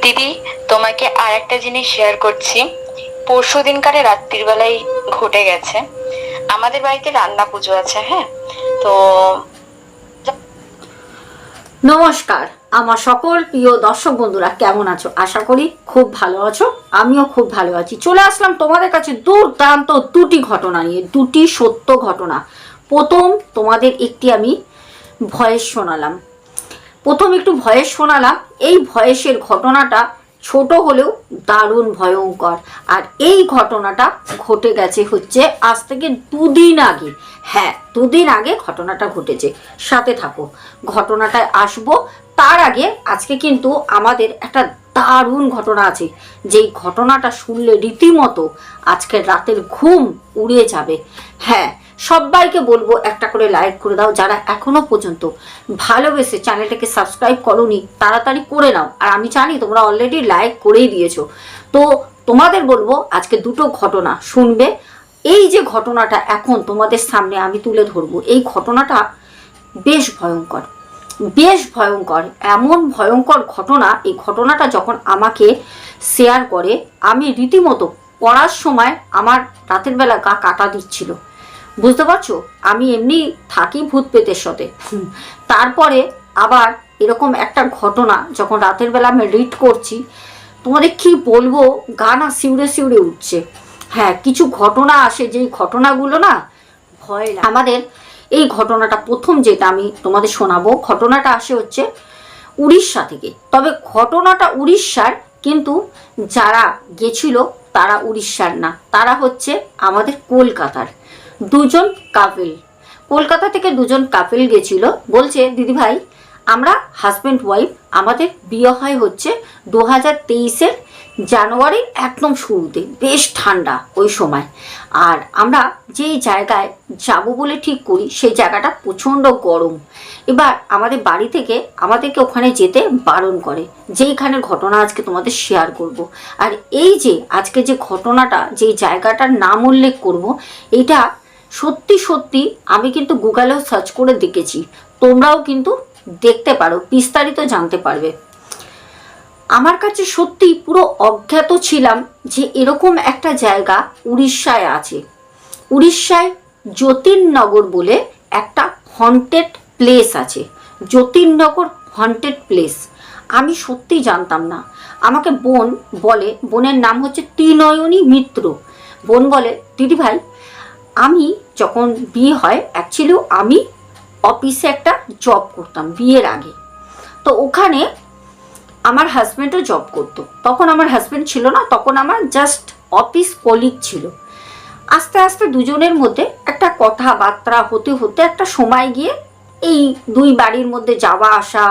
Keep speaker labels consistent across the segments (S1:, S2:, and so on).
S1: দিদি, তোমাকে আর একটা জিনিস শেয়ার করছি। পরশু দিনকারে রাত্রির বেলায় ঘটে গেছে। আমাদের বাড়িতে রান্না পুজো আছে হ্যাঁ? তো
S2: নমস্কার। আমার সকল প্রিয় দর্শক বন্ধুরা, কেমন আছো? আশা করি খুব ভালো আছো। আমিও খুব ভালো আছি। চলে আসলাম তোমাদের কাছে দুর্দান্ত দুটি ঘটনা নিয়ে, দুটি সত্য ঘটনা। প্রথম তোমাদের একটি আমি ভয়েস শোনালাম। প্রথম একটু ভয়েস শোনালাম, এই ভয়েসের ঘটনাটা ছোট হলেও দারুণ ভয়ঙ্কর। আর এই ঘটনাটা ঘটে গেছে হচ্ছে আজ থেকে দুদিন আগে। হ্যাঁ দুদিন আগে ঘটনাটা ঘটেছে। সাথে থাকো ঘটনাটায় আসব। তার আগে আজকে কিন্তু আমাদের একটা দারুণ ঘটনা আছে। যেই ঘটনাটা শুনলে রীতিমতো আজকের রাতের ঘুম উড়ে যাবে। হ্যাঁ সবাইকে বলব একটা করে লাইক করে দাও যারা এখনও পর্যন্ত ভালোবেসে চ্যানেলটাকে সাবস্ক্রাইব করোনি, তাড়াতাড়ি করে নাও। আর আমি জানি তোমরা অলরেডি লাইক করেই দিয়েছ। তো তোমাদের বলব আজকে দুটো ঘটনা শুনবে। এই যে ঘটনাটা এখন তোমাদের সামনে আমি তুলে ধরবো, এই ঘটনাটা বেশ ভয়ঙ্কর। বেশ ভয়ঙ্কর, এমন ভয়ঙ্কর ঘটনা, এই ঘটনাটা যখন আমাকে শেয়ার করে, আমি রীতিমতো পড়ার সময় আমার রাতের বেলা গা কাটা দিচ্ছিল। বুঝতে পারছ? আমি এমনি থাকি ভূত পেতের সাথে। তারপরে আবার এরকম একটা ঘটনা, যখন রাতের বেলা আমি রিড করছি, তোমাদের কি বলব? গা না শিউরে শিউরে উঠছে। হ্যাঁ কিছু ঘটনা আসে, যেই ঘটনাগুলো না ভয় আমাদের এই ঘটনাটা প্রথম যেটা আমি তোমাদের শোনাবো, ঘটনাটা আসে হচ্ছে উড়িষ্যা থেকে। তবে ঘটনাটা উড়িষ্যার, কিন্তু যারা গেছিল তারা উড়িষ্যার না। তারা হচ্ছে আমাদের কলকাতার। দুজন কাপেল কলকাতা থেকে দুজন কাপেল গেছিল। বলছে, দিদি ভাই, আমরা হাজব্যান্ড ওয়াইফ আমাদের বিয়ে হয় হচ্ছে দু হাজার তেইশের জানুয়ারির একদম শুরুতে, বেশ ঠান্ডা ওই সময়। আর আমরা যেই জায়গায় যাব বলে ঠিক করি, সেই জায়গাটা প্রচণ্ড গরম। এবার আমাদের বাড়ি থেকে আমাদেরকে ওখানে যেতে বারণ করে। যেইখানের ঘটনা আজকে তোমাদের শেয়ার করব। আর এই যে আজকে যে ঘটনাটা, যেই জায়গাটার নাম উল্লেখ করব এটা সত্যি সত্যি আমি কিন্তু গুগলেও সার্চ করে দেখেছি। তোমরাও কিন্তু দেখতে পারো, বিস্তারিত জানতে পারবে। আমার কাছে সত্যি পুরো অজ্ঞাত ছিলাম যে এরকম একটা জায়গা উড়িষ্যায় আছে। উড়িষ্যায় যতীননগর বলে একটা হন্টেড প্লেস আছে। যতীননগর হন্টেড প্লেস আমি সত্যি জানতাম না। আমাকে বোন বলে, বোনের নাম হচ্ছে ত্রিনয়নী মিত্র। বোন বলে, দিদি ভাই আমি যখন বিয়ে হয় অ্যাকচুয়ালি আমি অফিসে একটা জব করতাম বিয়ের আগে। তো ওখানে আমার হাজব্যান্ডও জব করতো। তখন আমার হাজব্যান্ড ছিল না, তখন আমার জাস্ট অফিস কলিগ ছিল। আস্তে আস্তে দুজনের মধ্যে একটা কথাবার্তা হতে হতে একটা সময় গিয়ে এই দুই বাড়ির মধ্যে যাওয়া আসা,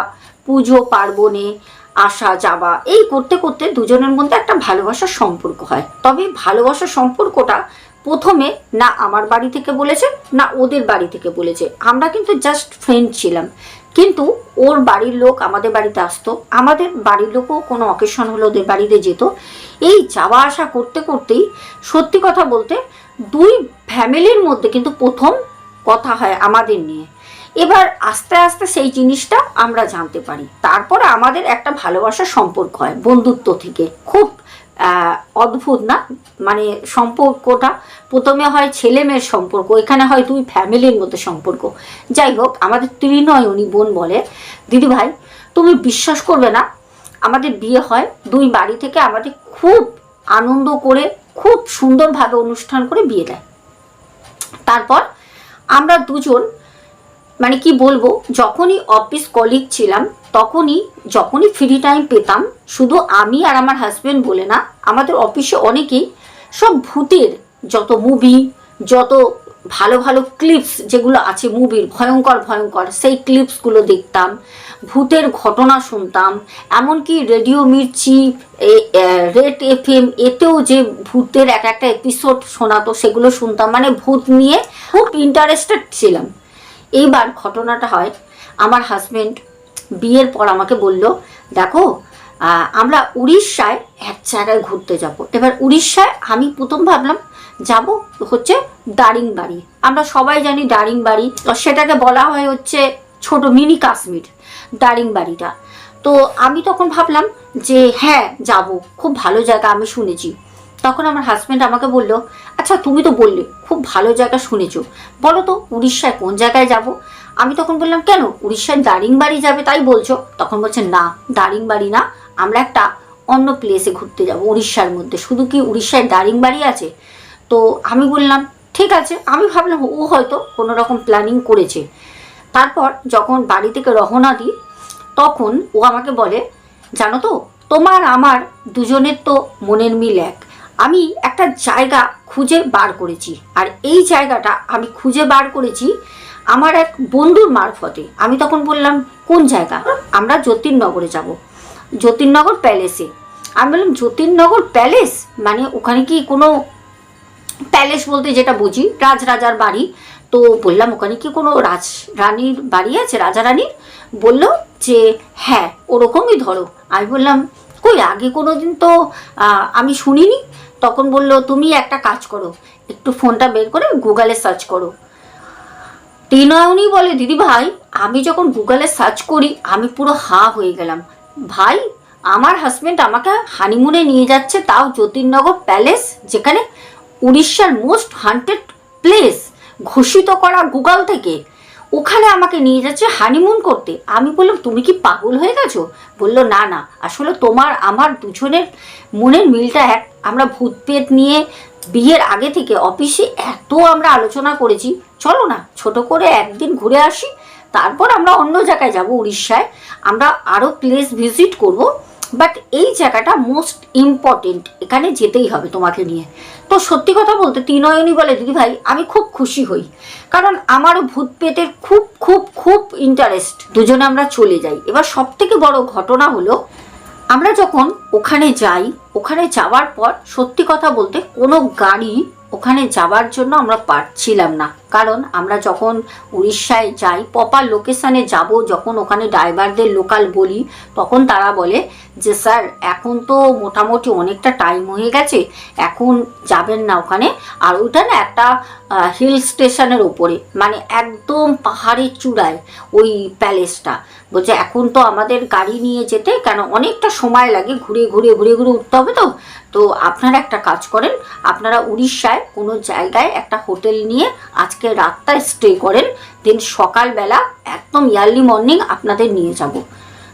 S2: পুজো পার্বণে আসা যাওয়া, এই করতে করতে দুজনের মধ্যে একটা ভালোবাসার সম্পর্ক হয়। তবে ভালোবাসার সম্পর্কটা প্রথমে না আমার বাড়ি থেকে বলেছে, না ওদের বাড়ি থেকে বলেছে। আমরা কিন্তু জাস্ট ফ্রেন্ড ছিলাম। কিন্তু ওর বাড়ির লোক আমাদের বাড়িতে আসতো। আমাদের বাড়ির লোকও কোনো অকেশন হলে ওদের বাড়িতে যেত। এই যাওয়া আসা করতে করতেই সত্যি কথা বলতে দুই ফ্যামিলির মধ্যে কিন্তু প্রথম কথা হয় আমাদের নিয়ে। এবার আস্তে আস্তে সেই জিনিসটা আমরা জানতে পারি। তারপরে আমাদের একটা ভালোবাসার সম্পর্ক হয় বন্ধুত্ব থেকে। খুব অদ্ভুত না? মানে সম্পর্কটা প্রথমে হয় ছেলে মেয়ের সম্পর্ক এখানে হয় দুই ফ্যামিলির মতো সম্পর্ক। যাই হোক, আমাদের ত্রিনয়নী বোন বলে, দিদি ভাই, তুমি বিশ্বাস করবে না, আমাদের বিয়ে হয় দুই বাড়ি থেকে আমাদের খুব আনন্দ করে, খুব সুন্দরভাবে অনুষ্ঠান করে বিয়ে দেয়। তারপর আমরা দুজন মানে কি বলব, যখনই অফিস কলিগ ছিলাম তখনই যখনই ফ্রি টাইম পেতাম, শুধু আমি আর আমার হাজব্যান্ড বলে না, আমাদের অফিসে অনেকেই সব ভূতের যত মুভি যত ভালো ভালো ক্লিপস যেগুলো আছে মুভির ভয়ঙ্কর ভয়ঙ্কর, সেই ক্লিপসগুলো দেখতাম, ভূতের ঘটনা শুনতাম, এমনকি radio Mirchi red F M এতেও যে ভূতের এক একটা এপিসোড শোনাতো, সেগুলো শুনতাম মানে ভূত নিয়ে খুব ইন্টারেস্টেড ছিলাম। এইবার ঘটনাটা হয়, আমার হাজবেন্ড বিয়ের পর আমাকে বলল, দেখো আমরা উড়িষ্যায় এক জায়গায় ঘুরতে যাব। এবার উড়িষ্যায় আমি প্রথম ভাবলাম যাব হচ্ছে দারিংবাড়ি। আমরা সবাই জানি দারিংবাড়ি সেটাকে বলা হয় হচ্ছে ছোট মিনি কাশ্মীর, দারিংবাড়িটা। তো আমি তখন ভাবলাম যে হ্যাঁ যাব। খুব ভালো জায়গা আমি শুনেছি। তখন আমার হাজব্যান্ড আমাকে বলল আচ্ছা তুমি তো বললে, খুব ভালো জায়গা শুনেছ। বলো তো, উড়িষ্যায় কোন জায়গায় যাব? আমি তখন বললাম, কেন? উড়িষ্যায় দারিংবাড়ি যাবে তাই বলছো? তখন বলছে, না, দারিংবাড়ি না, আমরা একটা অন্য প্লেসে ঘুরতে যাব, উড়িষ্যার মধ্যে। শুধু কি উড়িষ্যায় দারিংবাড়ি আছে? তো আমি বললাম, ঠিক আছে। আমি ভাবলাম, ও হয়তো কোনো রকম প্ল্যানিং করেছে। তারপর যখন বাড়ি থেকে রওনা দিই, তখন ও আমাকে বলে, জানো তো, তোমার আমার দুজনের তো মনের মিল এক। আমি একটা জায়গা খুঁজে বার করেছি। আর এই জায়গাটা আমি খুঁজে বার করেছি আমার এক বন্ধুর মারফতে। আমি তখন বললাম, কোন জায়গা? আমরা যতীননগরে যাব। যতীননগর প্যালেসে? আমি বললাম, যতীননগর প্যালেস? মানে ওখানে কি কোনো প্যালেস বলতে যেটা বুঝি? রাজরাজার বাড়ি? তো বললাম, ওখানে কি কোনো রাজ রানীর বাড়ি আছে, রাজা রানীর? বলল যে হ্যাঁ ওরকমই ধরো। আমি বললাম, কই, আগে কোনো দিন তো আমি শুনিনি? তখন বলল, তুমি একটা কাজ করো, একটু ফোনটা বের করে গুগলে সার্চ করো। তিনয়নি বলে, দিদি ভাই, আমি যখন গুগলে সার্চ করি, আমি পুরো হা হয়ে গেলাম। ভাই, আমার হাজবেন্ড আমাকে হানিমুনে নিয়ে যাচ্ছে তাও জ্যোতির্নগর প্যালেস যেখানে উড়িষ্যার মোস্ট হান্টেড প্লেস ঘোষিত করা গুগল থেকে। ওখানে আমাকে নিয়ে যাচ্ছে হানিমুন করতে। আমি বললাম, তুমি কি পাগল হয়ে গেছো? বলল, না না, আসলে তোমার, আমার দুজনের মনের মিলটা এক। আমরা ভূত পেট নিয়ে বিয়ের আগে থেকে অফিসে এত আমরা আলোচনা করেছি। চলো না, ছোট করে একদিন ঘুরে আসি, তারপর আমরা অন্য জায়গায় যাব উড়িষ্যায়। আমরা আরও প্লেস ভিজিট করব বাট এই জায়গাটা মোস্ট ইম্পর্টেন্ট এখানে যেতেই হবে তোমাকে নিয়ে। তো সত্যি কথা বলতে তিনয়নী বলে, দিদি ভাই, আমি খুব খুশি হই, কারণ আমারও ভূত পেটের খুব খুব খুব ইন্টারেস্ট দুজনে আমরা চলে যাই। এবার সব থেকে বড় ঘটনা হলো আমরা যখন ওখানে যাই, ওখানে যাওয়ার পর সত্যি কথা বলতে কোনো গাড়ি ওখানে যাওয়ার জন্য আমরা পারছিলাম না। কারণ আমরা যখন উড়িষ্যায় যাই প্রপার লোকেশানে যাব, যখন ওখানে ড্রাইভারদের লোকাল বলি, তখন তারা বলে যে, স্যার, এখন তো মোটামুটি অনেকটা টাইম হয়ে গেছে, এখন যাবেন না ওখানে। আর ওইটা না একটা হিল স্টেশনের ওপরে মানে একদম পাহাড়ের চূড়ায়, ওই প্যালেসটা বলছে, এখন তো আমাদের গাড়ি নিয়ে যেতে, কেন অনেকটা সময় লাগে, ঘুরে ঘুরে ঘুরে ঘুরে উঠতে হবে তো। তো আপনারা একটা কাজ করেন, আপনারা উড়িষ্যায় কোনো জায়গায় একটা হোটেল নিয়ে আজকে রাতটা স্টে করেন দেন সকালবেলা একদম ইয়ার্লি মর্নিং আপনাদের নিয়ে যাব।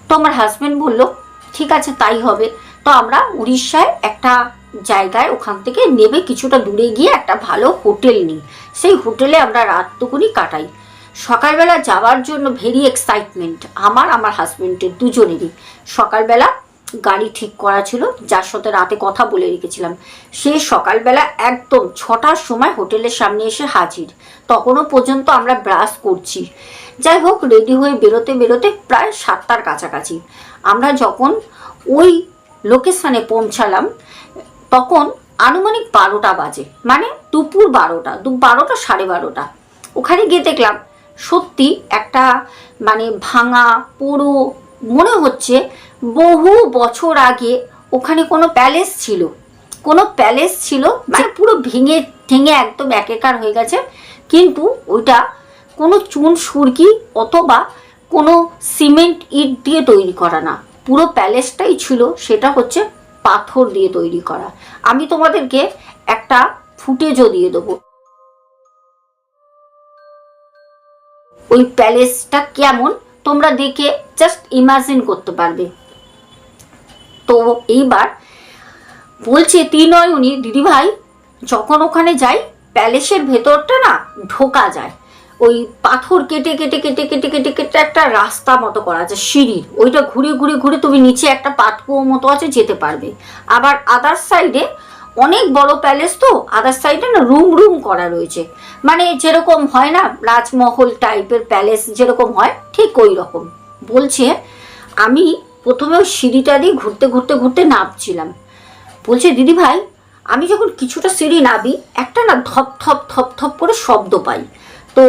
S2: তো আমার হাজব্যান্ড বলল, ঠিক আছে, তাই হবে। তো আমরা উড়িষ্যায় একটা জায়গায় ওখান থেকে নেবে কিছুটা দূরে গিয়ে একটা ভালো হোটেল নিই। সেই হোটেলে আমরা রাতটুকুনি কাটাই। সকালবেলা যাওয়ার জন্য ভেরি এক্সাইটমেন্ট আমার আমার হাজব্যান্ডের দুজনেরই। সকালবেলা গাড়ি ঠিক করা ছিল, যার সাথে রাতে কথা বলে রেখেছিলাম। সে সকালবেলা একদম ছটার সময় হোটেলের সামনে এসে হাজির। তখনও পর্যন্ত আমরা ব্রাশ করছি। যাই হোক, রেডি হয়ে বেরোতে বেরোতে প্রায় সাতটার কাছাকাছি। আমরা যখন ওই লোকেশানে পৌঁছালাম, তখন আনুমানিক বারোটা বাজে। মানে দুপুর বারোটা, দু বারোটা সাড়ে বারোটা। ওখানে গিয়ে দেখলাম, সত্যি একটা মানে ভাঙা পুরো মনে হচ্ছে বহু বছর আগে ওখানে কোনো প্যালেস ছিল। কোনো প্যালেস ছিল মানে পুরো ভেঙে ঠেঙে একদম একেকার হয়ে গেছে। কিন্তু ওইটা কোনো চুন, সুরকি অথবা কোনো সিমেন্ট ইট দিয়ে তৈরি করা না। পুরো প্যালেসটাই ছিল, সেটা হচ্ছে পাথর দিয়ে তৈরি করা। আমি তোমাদেরকে একটা ফুটেজও দিয়ে দেবো। ওই প্যালেসটা কেমন, তোমরা দেখে জাস্ট ইমাজিন করতে পারবে। তো এইবার বলছে তিনয়নী দিদিভাই, যখন ওখানে যাই, প্যালেসের ভেতরটা না ঢোকা যায়। ওই পাথর কেটে কেটে কেটে কেটে কেটে কেটে একটা রাস্তা মতো করা আছে, সিঁড়ির। ওইটা ঘুরে ঘুরে ঘুরে তুমি নিচে একটা পাতকুয়ো মতো আছে, যেতে পারবে। আবার আদার সাইডে অনেক বড় প্যালেস তো আদার সাইডে না রুম রুম করা রয়েছে। মানে যেরকম হয় না, রাজমহল টাইপের প্যালেস যেরকম হয়, ঠিক ওই রকম। বলছে, আমি প্রথমে ওই সিঁড়িটা দিয়ে ঘুরতে ঘুরতে ঘুরতে নামছিলাম। বলছে, দিদি ভাই, আমি যখন কিছুটা সিঁড়ি নাবি একটা না ধপ ধপ ধপ ধপ করে শব্দ পাই। তো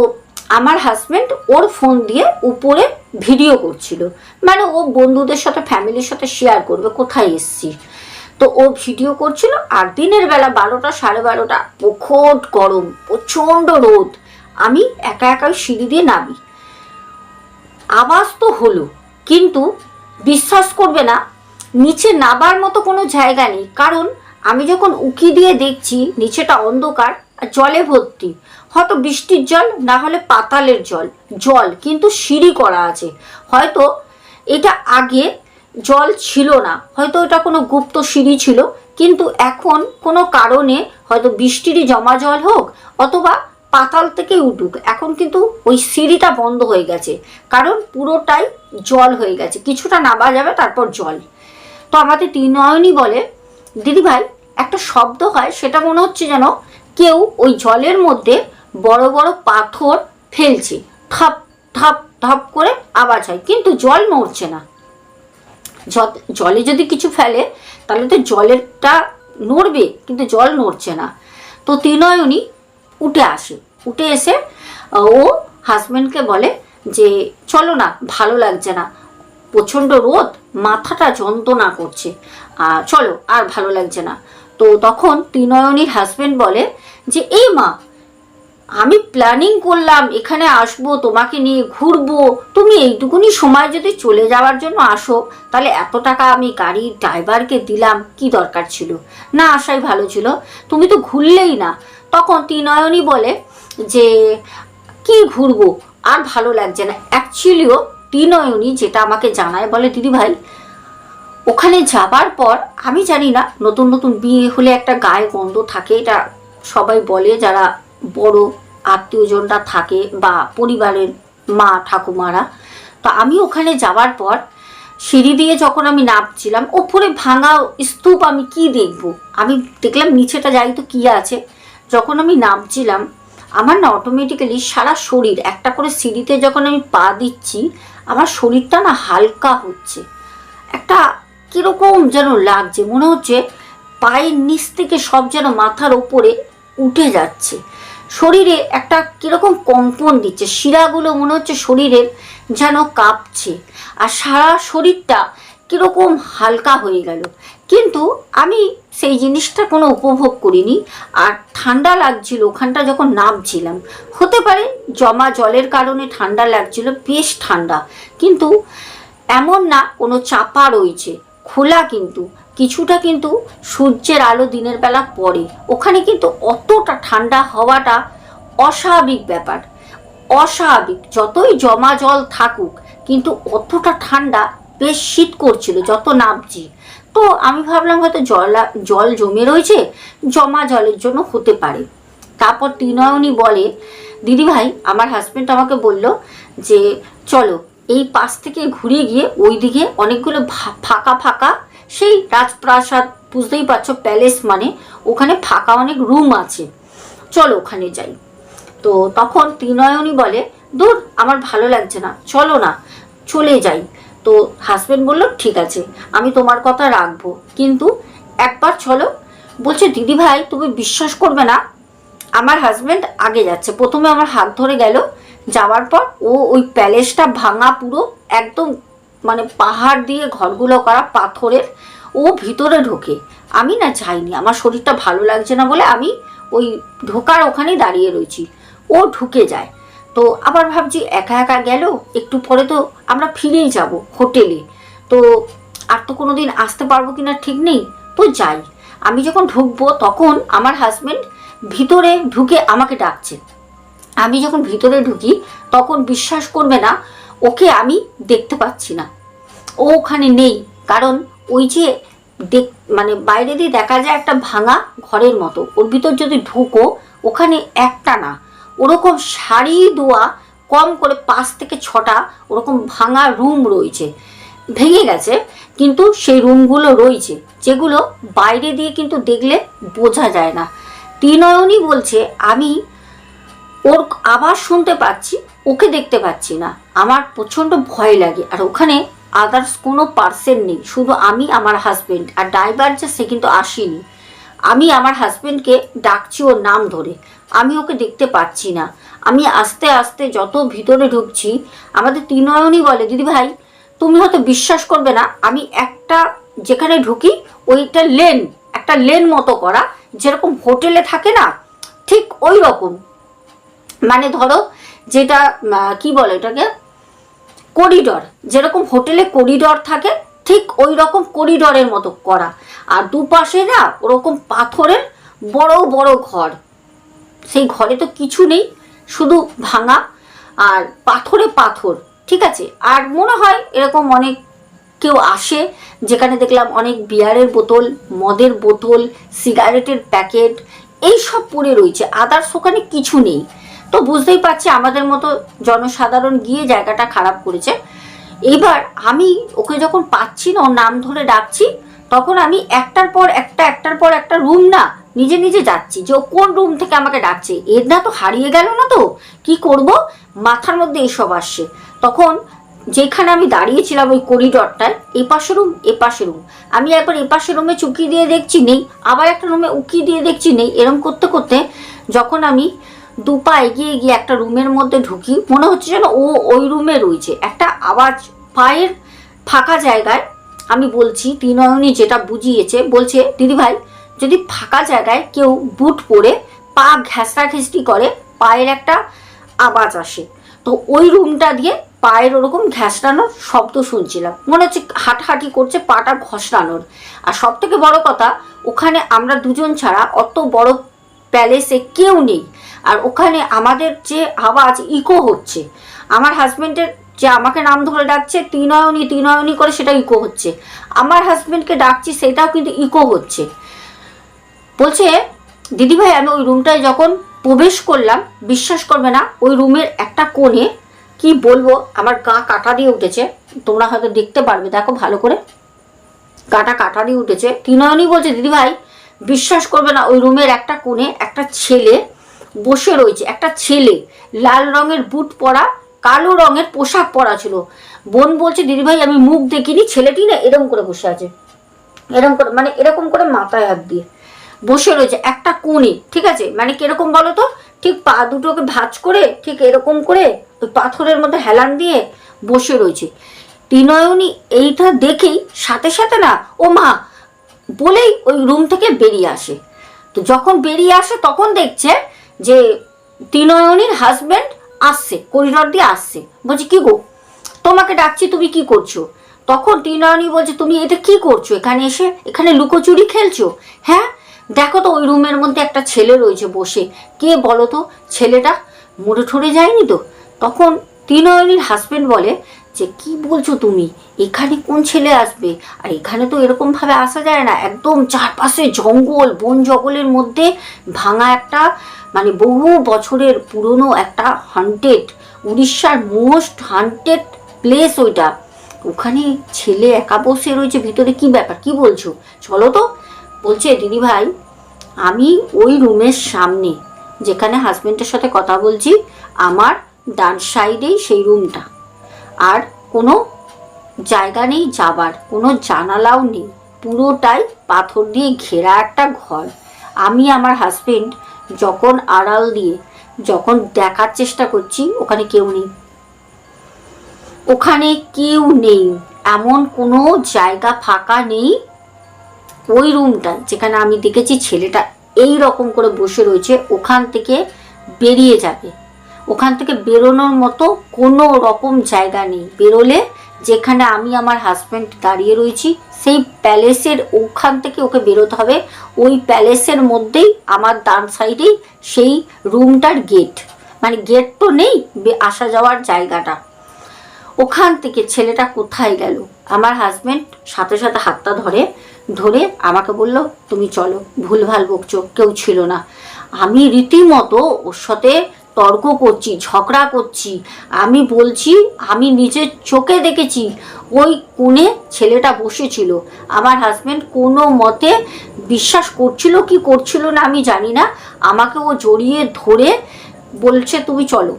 S2: আমার হাজব্যান্ড ওর ফোন দিয়ে উপরে ভিডিও করছিল। মানে ও বন্ধুদের সাথে ফ্যামিলির সাথে শেয়ার করবে, কোথায় এসছি তো ও ভিডিও করছিল আর দিনের বেলা বারোটা, সাড়ে বারোটা প্রখট গরম, প্রচণ্ড রোদ। আমি একা একা সিঁড়ি দিয়ে নামি। আওয়াজ তো হলো, কিন্তু বিশ্বাস করবে না। নিচে নাবার মতো কোনো জায়গা নেই। কারণ আমি যখন উকি দিয়ে দেখছি, নিচেটা অন্ধকার আর জলে ভর্তি। হয়তো বৃষ্টির জল, না হলে পাতালের জল। জল, কিন্তু সিঁড়ি করা আছে। হয়তো এটা আগে জল ছিল না। হয়তো এটা কোনো গুপ্ত সিঁড়ি ছিল। কিন্তু এখন কোনো কারণে হয়তো বৃষ্টিরই জমা জল হোক, অথবা পাতাল থেকে উঠুক, এখন কিন্তু ওই সিঁড়িটা বন্ধ হয়ে গেছে। কারণ পুরোটাই জল হয়ে গেছে, কিছুটা নামা যাবে, তারপর জল। তো আমাদের তিনয়নই বলে দিদি ভাই একটা শব্দ হয়, সেটা মনে হচ্ছে যেন কেউ ওই জলের মধ্যে বড় বড় পাথর ফেলছে। ঠাপ ঠাপ ঠাপ করে আওয়াজ হয়, কিন্তু জল নড়ছে না। জলে যদি কিছু ফেলে, তাহলে তো জলেরটা নড়বে, কিন্তু জল নড়ছে না। তো তিনয়নই উঠে আসে। উঠে এসে ও হাজব্যান্ডকে বলে যে চলো না ভালো লাগছে না। প্রচণ্ড রোদ মাথাটা যন্ত্রণা করছে। আহ, চলো আর ভালো লাগছে না। তো তখন ত্রিনয়নীর হাজব্যান্ড বলে যে এই মা আমি প্ল্যানিং করলাম এখানে আসব তোমাকে নিয়ে ঘুরবো। তুমি এইটুকুনি সময় যদি চলে যাওয়ার জন্য আসো তাহলে এত টাকা আমি গাড়ির ড্রাইভারকে দিলাম কি দরকার ছিল? না আসাই ভালো ছিল। তুমি তো ঘুরলেই না। তখন তিনয়নী বলে যে, কি ঘুরবো? আর ভালো লাগছে না। অ্যাকচুয়ালিও তিনয়নী যেটা আমাকে জানায় বলে, দিদি ভাই, ওখানে যাবার পর আমি জানি না, নতুন নতুন বিয়ে হলে একটা গায়ে গন্ধ থাকে। এটা সবাই বলে, যারা বড় আত্মীয়জনরা থাকে বা পরিবারের মা, ঠাকুমারা। তো আমি ওখানে যাওয়ার পর সিঁড়ি দিয়ে যখন আমি নামছিলাম, ওপরে ভাঙা স্তূপ আমি কি দেখব? আমি দেখলাম নিচেটা যাই তো কি আছে। যখন আমি নামছিলাম, আমার না অটোমেটিক্যালি সারা শরীর, একটা করে সিঁড়িতে যখন আমি পা দিচ্ছি, আমার শরীরটা না হালকা হচ্ছে। একটা কীরকম যেন লাগছে, মনে হচ্ছে পায়ের নিচ থেকে সব যেন মাথার ওপরে উঠে যাচ্ছে। শরীরে একটা কীরকম কম্পন দিচ্ছে, শিরাগুলো মনে হচ্ছে শরীরের যেন কাঁপছে। আর সারা শরীরটা কীরকম হালকা হয়ে গেল। কিন্তু আমি সেই জিনিসটা কোনো উপভোগ করিনি আর ঠান্ডা লাগছিল, ওখানটা যখন নামছিলাম। হতে পারে জমা জলের কারণে ঠান্ডা লাগছিল, বেশ ঠান্ডা। কিন্তু এমন না, কোনো চাপা রয়েছে, খোলা কিন্তু। কিছুটা কিন্তু সূর্যের আলো দিনের বেলা পড়ে। ওখানে কিন্তু অতটা ঠান্ডা হওয়াটা অস্বাভাবিক ব্যাপার। অস্বাভাবিক, যতই জমা জল থাকুক, কিন্তু অতটা ঠান্ডা বেশ শীত করছিল, যত নামছি। তো আমি ভাবলাম হয়তো জল জল জমে রয়েছে, জমা জলের জন্য হতে পারে। তারপর তিনয়নী বলে, দিদি ভাই, আমার হাজব্যান্ড আমাকে বলল যে, চলো, এই পাশ থেকে ঘুরে গিয়ে ওই দিকে অনেকগুলো ফাঁকা ফাঁকা, সেই রাজপ্রাসাদ, বুঝতেই পারছ প্যালেস মানে ওখানে ফাঁকা অনেক রুম আছে। চলো ওখানে যাই। তো তখন তিনয়নী বলে, দূর, আমার ভালো লাগছে না, চলো না, চলে যাই। তো হাজবেন্ড বলল, ঠিক আছে, আমি তোমার কথা রাখব। কিন্তু একবার চলো বলছে, দিদি ভাই, তুমি বিশ্বাস করবে না, আমার হাজব্যান্ড আগে যাচ্ছে। প্রথমে আমার হাত ধরে গেল, যাওয়ার পর ও ওই প্যালেসটা ভাঙা পুরো একদম মানে পাহাড় দিয়ে ঘরগুলো করা পাথরের, ও ভিতরে ঢোকে। আমি না যাইনি, আমার শরীরটা ভালো লাগছে না বলে আমি ওই ঢোকার ওখানেই দাঁড়িয়ে রয়েছি। ও ঢুকে যায়। তো আবার ভাবছি একা একা গেল একটু পরে তো আমরা ফিরেই যাব হোটেলে। তো আর তো কোনো দিন আসতে পারব কি না ঠিক নেই, তো যাই। আমি যখন ঢুকবো তখন আমার হাজবেন্ড ভিতরে ঢুকে আমাকে ডাকছে। আমি যখন ভিতরে ঢুকি তখন বিশ্বাস করবে না, ওকে আমি দেখতে পাচ্ছি না। ও ওখানে নেই, কারণ ওই যে দেখ মানে বাইরে দিয়ে দেখা যায় একটা ভাঙা ঘরের মতো। ওর ভিতর যদি ঢুকো, ওখানে একটা না। ওরকম শাড়ি দোয়া কম করে পাঁচ থেকে ছটা ওরকম ভাঙা রুম রয়েছে। ভেঙে গেছে, কিন্তু সেই রুমগুলো রয়েছে, যেগুলো বাইরে দিয়ে কিন্তু দেখলে বোঝা যায় না। তিনয়নই বলছে, আমি ওর আবার শুনতে পাচ্ছি, ওকে দেখতে পাচ্ছি না। আমার প্রচণ্ড ভয় লাগে, আর ওখানে আদার্স কোনো পার্সন নেই। শুধু আমি, আমার হাজবেন্ড আর ড্রাইভার যে, সে কিন্তু আসেনি। আমি আমার হাজব্যান্ডকে ডাকছি ওর নাম ধরে। আমি ওকে দেখতে পাচ্ছি না। আমি আস্তে আস্তে যত ভিতরে ঢুকছি, আমাদের তিনয়নই বলে, দিদি ভাই, তুমি হয়তো বিশ্বাস করবে না, আমি একটা যেখানে ঢুকি, ওইটা লেন একটা লেন মতো করা, যেরকম হোটেলে থাকে না, ঠিক ওই রকম মানে ধরো, যেটা কি বলে এটাকে করিডর যেরকম হোটেলে করিডর থাকে ঠিক ওই রকম করিডরের মতো করা। আর দুপাশে না ওরকম পাথরের বড় বড় ঘর। সেই ঘরে তো কিছু নেই, শুধু ভাঙা আর পাথরে পাথর, ঠিক আছে? আর মনে হয় এরকম অনেক কেউ আসে, যেখানে দেখলাম অনেক বিয়ারের বোতল, মদের বোতল, সিগারেটের প্যাকেট এই সব পড়ে রয়েছে। আদার্স ওখানে কিছু নেই। তো বুঝতেই পারছি আমাদের মতো জনসাধারণ গিয়ে জায়গাটা খারাপ করেছে। এবার আমি ওকে যখন পাচ্ছি না, ওর নাম ধরে ডাকছি, তখন আমি একটার পর একটা, একটার পর একটা রুম না, নিজে নিজে যাচ্ছি। যে কোন রুম থেকে আমাকে ডাকছে? এর না তো হারিয়ে গেল না তো? কি করব? মাথার মধ্যে এসব আসছে। তখন যেখানে আমি দাঁড়িয়েছিলাম ওই করিডরটায় এই পাশে রুম এ পাশে রুম আমি একবার এ পাশে রুমে চুকি দিয়ে দেখছি নেই, আবার একটা রুমে উকি দিয়ে দেখছি নেই। এরম করতে করতে যখন আমি দু পা এগিয়ে গিয়ে একটা রুমের মধ্যে ঢুকি। মনে হচ্ছে যেন ও ওই রুমে রয়েছে। একটা আওয়াজ পায়ের ফাঁকা জায়গায় আমি বলছি তিনয়নী যেটা বুঝিয়েছে, বলছে দিদিভাই যদি ফাঁকা জায়গায় কেউ বুট পরে পা ঘেঁষড়ি করে, পায়ের একটা আওয়াজ আসে। তো ওই রুমটা দিয়ে পায়ের ওরকম ঘেঁষড়ানোর শব্দ শুনছিলাম। মনে হচ্ছে হাঁটাহাঁটি করছে, পাটা ঘষড়ানোর। আর সব থেকে বড় কথা, ওখানে আমরা দুজন ছাড়া অত বড় প্যালেসে কেউ নেই। ওখানে আমাদের যে আওয়াজ ইকো হচ্ছে। আমার হাজব্যান্ডের যে আমাকে নাম ধরে ডাকছে তিনয়নী তিনয়নী করে সেটা ইকো হচ্ছে। আমার হাজব্যান্ডকে ডাকছি, সেটাও কিন্তু ইকো হচ্ছে। বলছে দিদিভাই আমি ওই রুমটায় যখন প্রবেশ করলাম, বিশ্বাস করবে না, ওই রুমের একটা কোণে কি বলব, আমার গা কাটা দিয়ে উঠেছে। তোমরা হয়তো দেখতে পারবে, দেখো ভালো করে। গাটা কাটা দিয়ে উঠেছে। তিনয়নী বলছে দিদিভাই বিশ্বাস করবে না, ওই রুমের একটা কোণে একটা ছেলে বসে রয়েছে। একটা ছেলে, লাল রঙের বুট পরা, কালো রঙের পোশাক পরা ছিল। বোন বলছে দিদিভাই আমি মুখ দেখিনি, ছেলেটি না এরকম করে বসে আছে। এরকম করে মানে এরকম করে মাথায় হাত দিয়ে। বসে রয়েছে একটা কোণে, ঠিক আছে? মানে কীরকম বলো তো? ঠিক পা দুটোকে ভাঁজ করে, ঠিক এরকম করে ওই পাথরের মধ্যে হেলান দিয়ে বসে রয়েছে। তিনয়নী এইটা দেখেই সাথে সাথে না, ও মা! বলেই ওই রুম থেকে বেরিয়ে আসে। তো যখন বেরিয়ে আসে, তখন দেখছে যে তিনয়নীর হাজবেন্ড আসছে করিডর দিয়ে আসছে। বলছি, কি গো? তোমাকে ডাকছি, তুমি কি করছ? তখন টিনানি বলছে, তুমি এটা কি করছ? এখানে এসে, এখানে লুকোচুরি খেলছো? হ্যাঁ দেখো তো, ওই রুমের মধ্যে একটা ছেলে রয়েছে বসে। কে বলো তো? ছেলেটা? মরে ঠরে যায়নি তো? তখন তিনয়নীর হাজবেন্ড বলে যে কি বলছো তুমি? এখানে কোন ছেলে আসবে? আর এখানে তো এরকম ভাবে আসা যায় না। একদম চারপাশে জঙ্গল, বন জঙ্গলের মধ্যে ভাঙা একটা মানে বহু বছরের পুরনো একটা হান্টেড উড়িষ্যার মোস্ট হান্টেড প্লেস ওইটা। ওখানে ছেলে একা বসে রয়েছে, ভিতরে কি ব্যাপার? কি বলছো? চলো তো। বলছে, দিদি ভাই, আমি ওই রুমের সামনে, যেখানে হাজবেন্ডের সাথে কথা বলছি, আমার ডান সাইডেই সেই রুমটা আর কোনো জায়গা নেই যাবার, কোনো জানালাও নেই। পুরোটাই পাথর দিয়ে ঘেরা একটা ঘর। আমি আমার হাজবেন্ড যখন আড়াল দিয়ে, যখন দেখার চেষ্টা করছি, ওখানে কেউ নেই। ওখানে কেউ নেই। এমন কোনো জায়গা ফাঁকা নেই ওই রুমটা যেখানে আমি দেখেছি ছেলেটা এই রকম করে বসে রয়েছে, ওখান থেকে বেরিয়ে যাবে। ওখান থেকে বেরোনোর মতো কোনো রকম জায়গা নেই। বেরোলে যেখানে আমি আমার হাজব্যান্ড দাঁড়িয়ে রয়েছি, সেই প্যালেসের ওখান থেকে ওকে বেরোতে হবে। ওই প্যালেসের মধ্যেই আমার ডান সাইডেই সেই রুমটার গেট মানে গেট তো নেই আসা যাওয়ার জায়গাটা। ওখান থেকে ছেলেটা কোথায় গেল? আমার হাজব্যান্ড সাথে সাথে হাতটা ধরে ধরে আমাকে বলল, তুমি চলো, ভুলভাল বকছো, কেউ ছিল না। আমি রীতিমতো ওর সাথে তর্ক করছি, ঝগড়া করছি। আমি বলছি, আমি নিজের চোখে দেখেছি, ওই কোণে ছেলেটা বসেছিল। আমার হাজব্যান্ড কোনো মতে বিশ্বাস করছিল কি করছিল না আমি জানি না। আমাকে ও জড়িয়ে ধরে বলছে, তুমি চলো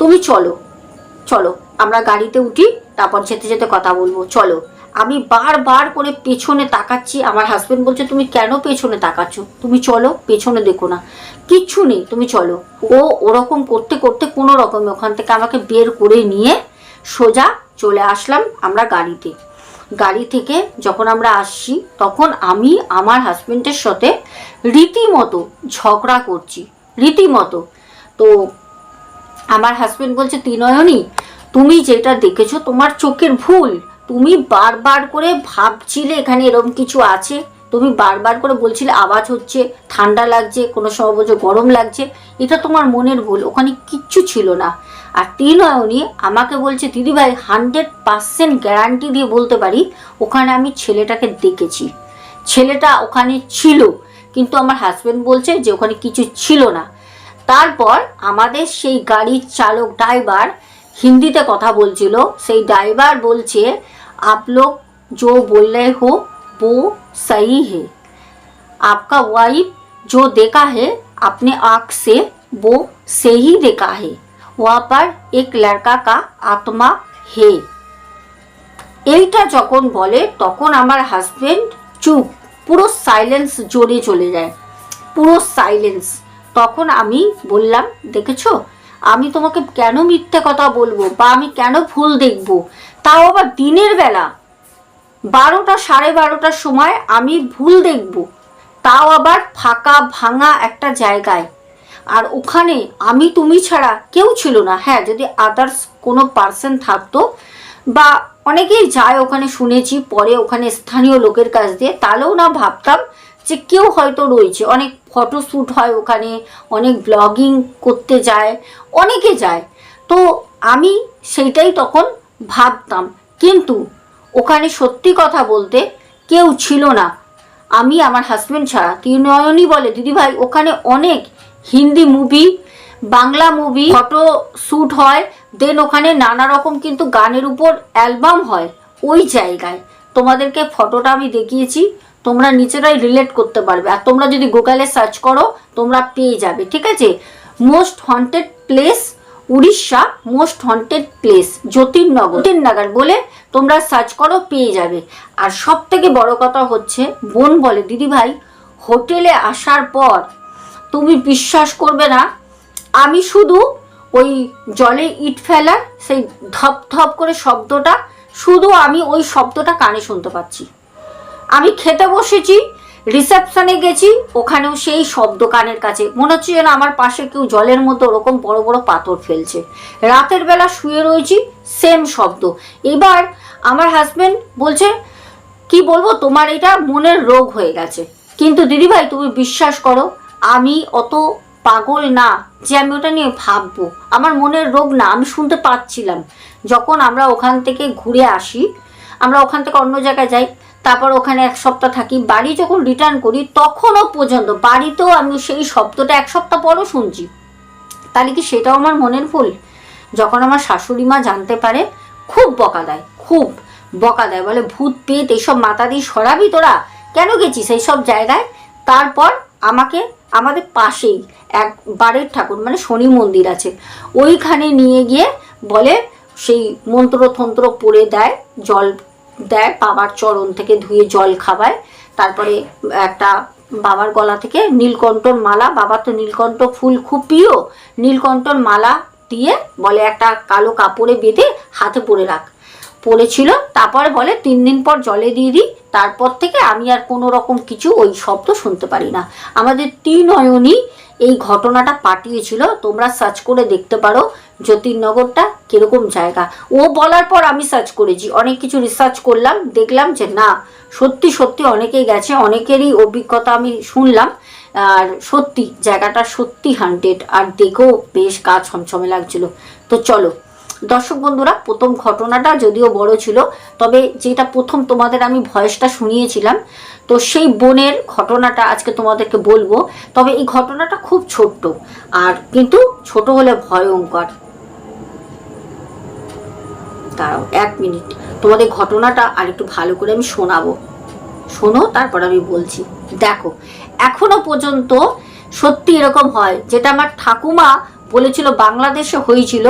S2: তুমি চলো চলো, আমরা গাড়িতে উঠি, তারপর যেতে যেতে কথা বলব, চলো। আমি বারবার করে পেছনে তাকাচ্ছি। আমার হাজবেন্ড বলছে, তুমি কেন পেছনে তাকাচ্ছ? তুমি চলো, পেছনে দেখো না। কিচ্ছু নেই, তুমি চলো। ও ওরকম করতে করতে কোনো রকমে ওখান থেকে আমাকে বের করে নিয়ে সোজা চলে আসলাম আমরা গাড়িতে। গাড়ি থেকে যখন আমরা আসছি, তখন আমি আমার হাজবেন্ডের সাথে রীতিমতো ঝগড়া করছি, রীতিমতো। তো আমার হাজবেন্ড বলছে, তিনয়নী, তুমি যেটা দেখেছ তোমার চোখের ভুল। তুমি বারবার করে ভাবছিলে এখানে এরকম কিছু আছে? তুমি বারবার করে বলছিলে আওয়াজ হচ্ছে, ঠান্ডা লাগছে, কোনো সময় গরম লাগছে। এটা তোমার মনের ভুল, ওখানে কিচ্ছু ছিল না। আর তিনয়নী আমাকে বলছে দিদিভাই হান্ড্রেড পার্সেন্ট গ্যারান্টি দিয়ে বলতে পারি, ওখানে আমি ছেলেটাকে দেখেছি। ছেলেটা ওখানে ছিল, কিন্তু আমার হাজব্যান্ড বলছে যে ওখানে কিছু ছিল না। তারপর আমাদের সেই গাড়ির চালক ড্রাইভার হিন্দিতে কথা বলছিল, সেই ড্রাইভার বলছে आप लोग जो बोल रहे हो वो सही है आपका वाइफ जो देखा है अपने आँख से वो सही देखा है वहाँ पर एक लड़का का आत्मा है এইটা যখন বলে তখন আমার হাজবেন্ড চুপ পুরো সাইলেন্স জোরে চলে যায় পুরো সাইলেন্স তখন আমি বললাম দেখেছো আমি তোমাকে কেন মিথ্যে কথা বলব বা আমি কেন ভুল দেখব? তাও আবার দিনের বেলা। বারোটা সাড়ে বারোটার সময় আমি ভুল দেখব। তাও আবার ফাঁকা ভাঙা একটা জায়গায়। আর ওখানে আমি তুমি ছাড়া কেউ ছিল না। হ্যাঁ যদি আদার্স কোনো পার্সন থাকতো বা অনেকেই যায় ওখানে শুনেছি, পরে ওখানে স্থানীয় লোকের কাছ দিয়ে, তাহলেও না ভাবতাম যে কেউ হয়তো রয়েছে। অনেক ফটো শ্যুট হয় ওখানে, অনেক ব্লগিং করতে যায়, অনেকে যায়। তো আমি সেইটাই তখন ভাবতাম। কিন্তু ওখানে সত্যি কথা বলতে কেউ ছিল না। আমি আমার হাজব্যান্ড ছাড়া তিনয়নই বলে, দিদিভাই, ওখানে অনেক Hindi movie Bangla movie photo shoot হয়। দেন ওখানে নানা রকম কিন্তু গানের উপর অ্যালবাম হয়। ওই জায়গায়। তোমাদেরকে ফটোটা আমি দেখিয়েছি। তোমরা নিজেরাই রিলেট করতে পারবে। আর তোমরা যদি গুগলে সার্চ করো, তোমরা পেয়ে যাবে, ঠিক আছে? Most haunted place Orissa most haunted place Jyotirnagar Jyotirnagar বলে তোমরা সার্চ করো, পেয়ে যাবে। আর সব থেকে বড় কথা হচ্ছে, বোন বলে, দিদি ভাই, হোটেলে আসার পর তুমি বিশ্বাস করবে না, আমি শুধু ওই জলে ইট ফেলার সেই ধপ ধপ করে শব্দটা, শুধু আমি ওই শব্দটা কানে শুনতে পাচ্ছি। আমি খেতে বসেছি রিসেপশনে গেছি, ওখানেও সেই শব্দ কানের কাছে। মনে হচ্ছে যেন আমার পাশে কেউ জলের মতো ওরকম বড় বড় পাথর ফেলছে। রাতের বেলা শুয়ে রয়েছি সেম শব্দ। এবার আমার হাজবেন্ড বলছে, কি বলব, তোমার এটা মনের রোগ হয়ে গেছে। কিন্তু দিদিভাই, তুমি বিশ্বাস করো, আমি অত পাগল না যে আমি ওটা নিয়ে ভাববো। আমার মনের রোগ না, আমি শুনতে পাচ্ছিলাম। যখন আমরা ওখান থেকে ঘুরে আসি, আমরা ওখান থেকে অন্য জায়গায় যাই তারপর ওখানে এক সপ্তাহ থাকি। বাড়ি যখন রিটার্ন করি, তখনও পর্যন্ত বাড়িতেও আমি সেই শব্দটা এক সপ্তাহ পরও শুনছি। তাহলে কি সেটাও আমার মনের ভুল? যখন আমার শাশুড়ি মা জানতে পারে, খুব বকা দেয়, খুব বকা দেয়, বলে, ভূত পেত এইসব মাথা দিয়ে সরাবি তোরা? কেন গেছিস এই সব জায়গায়? তারপর আমাকে, আমাদের পাশেই এক বাড়ির ঠাকুর মানে শনি মন্দির আছে, ওইখানে নিয়ে গিয়ে বলে, সেই মন্ত্রতন্ত্র পড়ে দেয়, জল দেয়, বাবার চরণ থেকে ধুয়ে জল খাওয়ায়। তারপরে একটা বাবার গলা থেকে নীলকণ্ঠর মালা, বাবার তো নীলকণ্ঠ ফুল খুব প্রিয়, নীলকণ্ঠর মালা দিয়ে বলে একটা কালো কাপড়ে বেঁধে হাতে পরে রাখ। পড়েছিল তারপরে বলে, তিন দিন পর জলে দিয়ে দিই, তারপর থেকে আমি আর কোনো রকম কিছু ওই শব্দ শুনতে পারি না। আমাদের তিনয়নী এই ঘটনাটা পাঠিয়েছিল, তোমরা সার্চ করে দেখতে পারো। জ্যোতির্নগরটা কীরকম জায়গা? ও বলার পর আমি সার্চ করেছি। অনেক কিছু রিসার্চ করলাম, দেখলাম যে না, সত্যি সত্যি অনেকেই গেছে, অনেকেরই অভিজ্ঞতা আমি শুনলাম। আর সত্যি, জায়গাটা সত্যি হান্ড্রেড আর দেখেও বেশ গা ছমছমে লাগছিল। তো চলো, দর্শক বন্ধুরা, প্রথম ঘটনাটা যদিও বড় ছিল, তবে যেটা প্রথম তোমাদের আমি ভয়েসটা শুনিয়েছিলাম, তো সেই বোনের ঘটনাটা আজকে তোমাদেরকে বলব। তবে এই ঘটনাটা খুব ছোট্ট, আর কিন্তু ছোট হলে ভয়ঙ্কর। দাঁড়াও, এক মিনিট। তোমাদের ঘটনাটা আর একটু ভালো করে আমি শোনাবো। শোনো, তারপর আমি বলছি। দেখো, এখনও পর্যন্ত সত্যি এরকম হয়, যেটা আমার ঠাকুমা বলেছিল বাংলাদেশে হয়েছিল,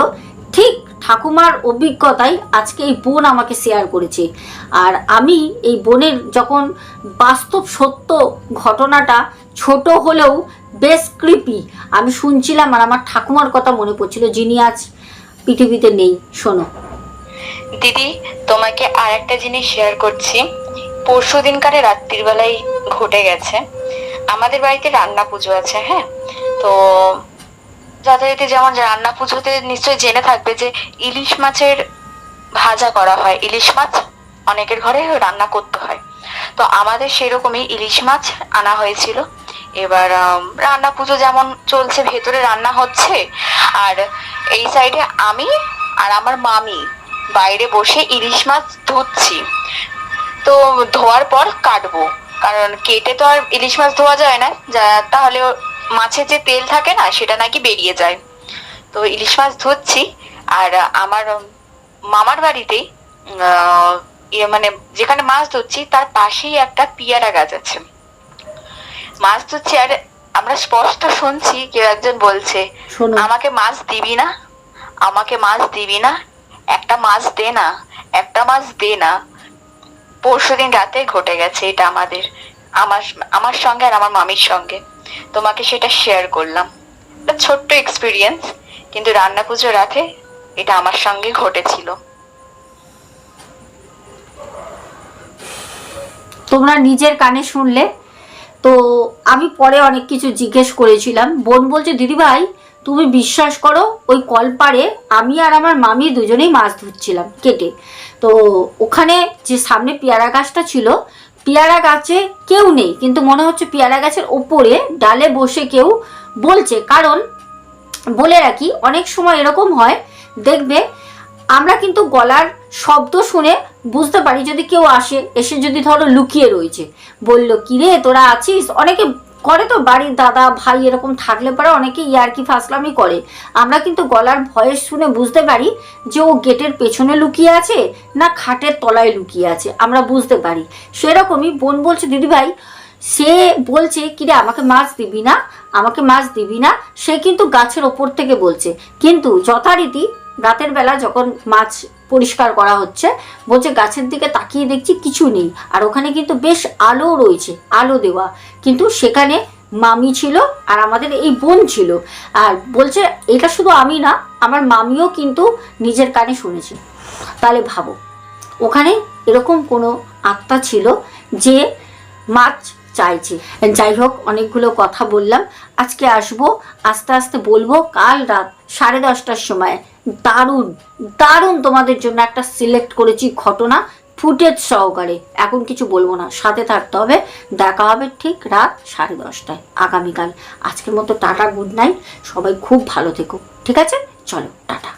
S2: ঠিক ঠাকুমার অভিজ্ঞতাই আজকে এই বোন আমাকে শেয়ার করেছে। আর আমি এই বোনের যখন বাস্তব সত্য ঘটনাটা ছোট হলেও বেশ কৃপি আমি শুনছিলাম আর আমার ঠাকুমার কথা মনে পড়ছিল, যিনি আজ পৃথিবীতে নেই। শোনো
S1: দিদি, তোমাকে আর একটা জিনিস শেয়ার করছি। পরশু দিনকারে রাত্রির বেলায় ঘটে গেছে। আমাদের বাড়িতে রান্না পুজো আছে হ্যাঁ? তো যথারীতি যেমন রান্না পুজোতে নিশ্চয়ই জেনে থাকবে যে ইলিশ মাছের ভাজা করা হয়। ইলিশ মাছ অনেকের ঘরে রান্না করতে হয়। তো আমাদের সেরকমই ইলিশ মাছ আনা হয়েছিল। এবার রান্না পুজো যেমন চলছে, ভেতরে রান্না হচ্ছে। আর এই সাইডে আমি আর আমার মামি বাইরে বসে ইলিশ মাছ ধুচ্ছি। তো ধোয়ার পর কাটবো। কারণ কেটে তো আর ইলিশ মাছ ধোয়া যায় না। যা তাহলে মাছের যে তেল থাকে না সেটা নাকি বেরিয়ে যায়। তো ইলিশ মাছ ধুচ্ছি আর আমার মামার বাড়িতেই ইয়ে মানে যেখানে মাছ ধুচ্ছি তার পাশেই একটা পিয়ারা গাছ আছে। মাছ ধুচ্ছি আর আমরা স্পষ্ট শুনছি কেউ একজন বলছে আমাকে মাছ দিবি না? আমাকে মাছ দিবি না? একটা মাছ দে না, একটা মাছ দে না। পরশুদিন রাতে ঘটে গেছে এটা আমাদের, আমার আমার সঙ্গে আর আমার মামির সঙ্গে। তোমাকে সেটা শেয়ার করলাম। ছোট্ট এক্সপিরিয়েন্স কিন্তু রান্না পুজো রাতে এটা আমার সঙ্গে ঘটেছিল।
S2: তোমরা নিজের কানে শুনলে। তো আমি পরে অনেক কিছু জিজ্ঞেস করেছিলাম। বোন বলছে, দিদিভাই তুমি বিশ্বাস করো, ওই কলপাড়ে আমি আর আমার মামি দুজনেই মাছ ধরছিলাম কেটে। তো ওখানে যে সামনে পেয়ারা গাছটা ছিল, পেয়ারা গাছে কেউ নেই, কিন্তু মনে হচ্ছে পেয়ারা গাছের ওপরে ডালে বসে কেউ বলছে। কারণ বলে রাখি, অনেক সময় এরকম হয়, দেখবে, আমরা কিন্তু গলার শব্দ শুনে বুঝতে পারি যদি কেউ আসে, এসে যদি ধরো লুকিয়ে রয়েছে। বলল, কিরে, তোরা আছিস? অনেকে করে তো বাড়ির দাদা ভাই এরকম থাকলে পরে অনেকে ইয়ারকি ফাসলামি করে। আমরা কিন্তু গলার ভয়েস শুনে বুঝতে পারি যে ও গেটের পেছনে লুকিয়ে আছে না খাটের তলায় লুকিয়ে আছে। আমরা বুঝতে পারি। সেরকমই বোন বলছে দিদিভাই সে বলছে কিরে আমাকে মাছ দিবি না? আমাকে মাছ দিবি না? সে কিন্তু গাছের ওপর থেকে বলছে। কিন্তু যথারীতি রাতের বেলা যখন মাছ পরিষ্কার করা হচ্ছে, বলছে গাছের দিকে তাকিয়ে দেখছি কিছু নেই। আর ওখানে কিন্তু বেশ আলো রয়েছে, আলো দেওয়া। কিন্তু সেখানে মামি ছিল আর আমাদের এই বোন ছিল। আর বলছে, এটা শুধু আমি না, আমার মামিও কিন্তু নিজের কানে শুনেছে। তাহলে ভাবো, ওখানে এরকম কোনো আত্মা ছিল যে মাছ চাইছে? যাই হোক, অনেকগুলো কথা বললাম। আজকে আসব, আস্তে আস্তে বলব, কাল রাত সাড়ে দশটার সময় দারুণ দারুণ তোমাদের জন্য একটা সিলেক্ট করেছি ঘটনা ফুটেজ সহকারে। এখন কিছু বলব না, সাথে থাকতে হবে। দেখা হবে ঠিক রাত সাড়ে দশটায়, আগামীকাল। আজকের মতো টাটা গুড নাইট সবাই খুব ভালো থেকো, ঠিক আছে? চলো, টাটা।